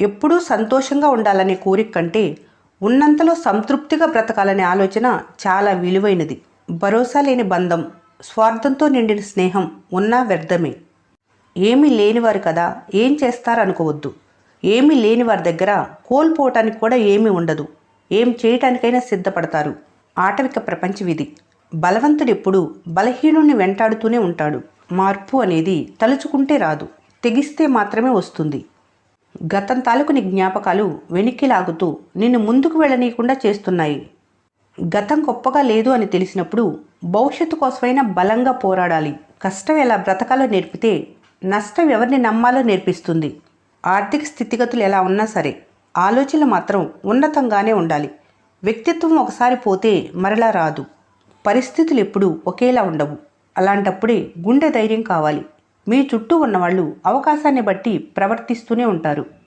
ఎప్పుడూ సంతోషంగా ఉండాలనే కోరిక కంటే ఉన్నంతలో సంతృప్తిగా బ్రతకాలనే ఆలోచన చాలా విలువైనది. భరోసా లేని బంధం స్వార్థంతో నిండిన స్నేహం ఉన్నా వ్యర్థమే. ఏమీ లేనివారు కదా ఏం చేస్తారనుకోవద్దు. ఏమీ లేని వారి దగ్గర కోల్పోవటానికి కూడా ఏమీ ఉండదు. ఏం చేయటానికైనా సిద్ధపడతారు. ఆటవిక ప్రపంచం ఇది బలవంతుడు బలహీనుణ్ణి వెంటాడుతూనే ఉంటాడు. మార్పు అనేది తలుచుకుంటే రాదు. తెగిస్తే మాత్రమే వస్తుంది. గతం తాలూకుని జ్ఞాపకాలు వెనక్కి లాగుతూ నిన్ను ముందుకు వెళ్ళనీయకుండా చేస్తున్నాయి. గతం గొప్పగా లేదు అని తెలిసినప్పుడు భవిష్యత్తు కోసమైనా బలంగా పోరాడాలి. కష్టం ఎలా బ్రతకాలో నేర్పితే నష్టం ఎవరిని నమ్మాలో నేర్పిస్తుంది. ఆర్థిక స్థితిగతులు ఎలా ఉన్నా సరే ఆలోచనలు మాత్రం ఉన్నతంగానే ఉండాలి. వ్యక్తిత్వం ఒకసారి పోతే మరలా రాదు. పరిస్థితులు ఎప్పుడూ ఒకేలా ఉండవు. అలాంటప్పుడే గుండె ధైర్యం కావాలి. మీ చుట్టూ ఉన్నవాళ్ళు అవకాశాన్ని బట్టి ప్రవర్తిస్తూనే ఉంటారు.